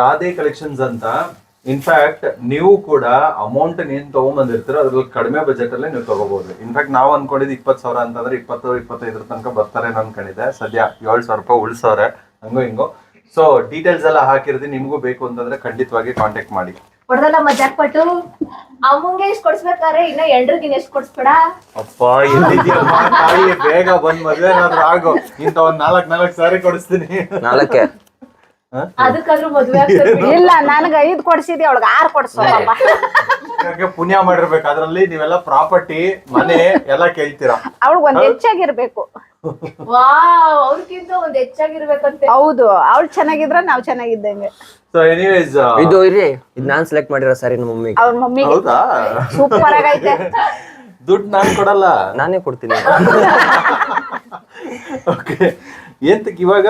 ರಾಧೆ ಕಲೆಕ್ಷನ್ಸ್ ಅಂತ ಇನ್ಫ್ಯಾಕ್ಟ್ ನೀವು ಕೂಡ ಅಮೌಂಟ್ ಏನ್ ತಗೊಂಬಂದಿರ್ತೀರೋ ಅದ್ರಲ್ಲಿ ಕಡಿಮೆ ಬಜೆಟ್ ಅಲ್ಲೇ ನೀವು ತಗೋಬಹುದು ಇನ್ಫ್ಯಾಕ್ಟ್ ನಾವು ಅನ್ಕೊಂಡಿದ್ದು ಇಪ್ಪತ್ತು ಸಾವಿರ ಅಂತಂದ್ರೆ ಇಪ್ಪತ್ತು ಇಪ್ಪತ್ತೈದರ ತನಕ ಬರ್ತಾರೆ ನಾನು ಅನ್ಕೊಂಡಿದ್ದೆ. ಸದ್ಯ ಏಳು ಸಾವಿರ ರೂಪಾಯಿ ಉಳ್ಸವ್ರೆ ಹಂಗೋ ಹಿಂಗೋ. ಸೊ ಡೀಟೇಲ್ಸ್ ಎಲ್ಲ ಹಾಕಿರ್ತೀನಿ ನಿಮಗೂ ಬೇಕು ಅಂತಂದ್ರೆ ಖಂಡಿತವಾಗಿ ಕಾಂಟ್ಯಾಕ್ಟ್ ಮಾಡಿ. ಹೊಡೆದಲ್ಲ ಅಮ್ಮಂಗೆ ಎಷ್ಟು ಇನ್ನ ಎಂಡ್ರಿಗೆ ಎಷ್ಟು ಕೊಡ್ಸ್ಬೇಡ? ಅಪ್ಪ ಎಲ್ಲಿದ್ಯಮ್ಮ? ತಾಯಿ ಬೇಗ ಬಂದ್ ಮದ್ವೆ ಏನಾದ್ರು ಆಗೋ. ಇಂತ ಒಂದ್ ನಾಲ್ಕ್ ನಾಲ್ಕ್ ಸಾರಿ ಕೊಡಿಸ್ತೀನಿ. ನಾಲ್ಕೆ. ಅದಕ್ಕಾದ್ರೂ ಮದ್ವೆ. ಇಲ್ಲ ನನಗ ಐದ್ ಕೊಡ್ಸಿದಿ ಅವಳಗ ಆರ್ ಕೊಡ್ಸೋದಪ್ಪ. ಯಾಕೆ ಪುಣ್ಯ ಮಾಡಿರ್ಬೇಕು. ಅದ್ರಲ್ಲಿ ನೀವೆಲ್ಲ ಪ್ರಾಪರ್ಟಿ ಮನೆ ಎಲ್ಲ ಕೇಳ್ತೀರಾ? ಅವಳಿಗೆ ಒಂದ್ ಹೆಚ್ಚಾಗಿರ್ಬೇಕು. ವಾವ್ ಅವ್ರಿಗಿಂತ ಒಂದ್ ಹೆಚ್ಚಾಗಿರ್ಬೇಕಂತೆ. ಹೌದು ಅವಳು ಚೆನ್ನಾಗಿದ್ರ ನಾವ್ ಚೆನ್ನಾಗಿದ್ದಂಗೆ. ಸೊ ಎನಿವೇಸ್ ಇದು ಇರಿ ಇದು ನಾನ್ ಸೆಲೆಕ್ಟ್ ಮಾಡಿರೋ ಸರಿ ನಮ್ಮ ಮಮ್ಮಿಗೆ. ಅವ್ರ ಮಮ್ಮಿಗೆ. ಹೌದಾ? ಸೂಪರ್ ಆಗೈತೆ. ದುಡ್ಡು ನಾನು ಕೊಡಲ್ಲ. ನಾನೇ ಕೊಡ್ತೀನಿ. ಓಕೆ ಎಂತಕ್ಕೆ ಇವಾಗ?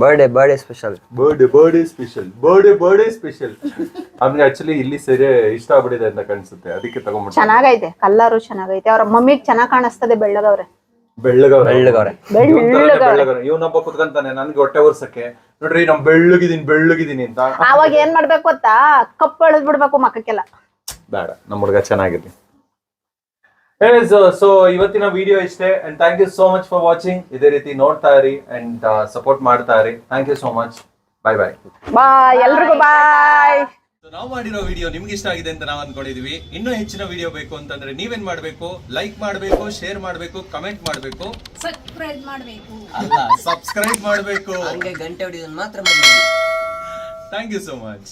Birthday birthday special birthday birthday special birthday birthday special ಅಂದ್ರೆ ಆಕ್ಚುಲಿ ಇಲ್ಲಿ ಸೀರೆ ಇಷ್ಟ ಆಗ್ಬಿಡಿದೆ ಅಂತ ಕಾಣಿಸುತ್ತೆ. ಅದಕ್ಕೆ ತಗೊಂಡ್ಬಿಟ್ಟು. ಚೆನ್ನಾಗೈತೆ. ಕಲ್ಲರು ಚೆನ್ನಾಗೈತೆ. ಅವ್ರ ಮಮ್ಮಿಗ್ ಚೆನ್ನಾಗ್ ಕಾಣಿಸ್ತದೆ ಬೆಳ್ಳಗವ್ರೆ. ಬೆಳ್ಳಗವ್ರೆ. ಬೆಳ್ಳಗವ್ರೆ. ಬೆಳ್ಳಗವ್ರೆ. ಇವನೊಬ್ಬ ಕುತ್ಕಂತಾನೆ. ನನ್ಗೆ ಹೊಟ್ಟೆ ಉರ್ಸಕ್ಕೆ ನೋಡ್ರಿ ನಮ್ ಬೆಳ್ಳಗಿದೀನಿ ಬೆಳ್ಳಗಿದೀನಿ ಅಂತ. ಅವಾಗ ಏನ್ ಮಾಡ್ಬೇಕು ಗೊತ್ತಾ? ಕಪ್ಪ ಎಳೆದ್ ಬಿಡ್ಬೇಕು ಮಕ್ಕಕ್ಕೆಲ್ಲ. ಬೇಡ. ನಮ್ಮ ಹುಡುಗ ಚೆನ್ನಾಗಿರ್ಲಿ. ಸೊ ಇವತ್ತಿನ ವಿಡಿಯೋ ಇಷ್ಟೇ and thank you so much for watching ಇದೇ ರೀತಿ ನೋಡ್ತಾ ಇರಿ ಅಂಡ್ ಸಪೋರ್ಟ್ ಮಾಡ್ತಾ ಇರಿ. Thank you so much bye bye bye ಎಲ್ರಿಗೂ ಬಾಯ್ ನಾವು ಮಾಡಿರೋ ವಿಡಿಯೋ ನಿಮ್ಗೆ ಇಷ್ಟ ಆಗಿದೆ ಅಂತ ನಾವು ಅನ್ಕೊಂಡಿದೀವಿ. ಇನ್ನೂ ಹೆಚ್ಚಿನ ವಿಡಿಯೋ ಬೇಕು ಅಂತಂದ್ರೆ ನೀವೇನ್ ಮಾಡ್ಬೇಕು? ಲೈಕ್ ಮಾಡ್ಬೇಕು ಶೇರ್ ಮಾಡ್ಬೇಕು ಕಮೆಂಟ್ ಮಾಡ್ಬೇಕು. ಸಬ್ಸ್ಕ್ರೈಬ್ ಮಾಡ್ಬೇಕು. ಅಲ್ಲ ಸಬ್ಸ್ಕ್ರೈಬ್ ಮಾಡ್ಬೇಕು. ಹಂಗೆ ಗಂಟೆ ಹೊಡಿಯೋದನ್ನ ಮಾತ್ರ ಥ್ಯಾಂಕ್ ಯು ಸೋ ಮಚ್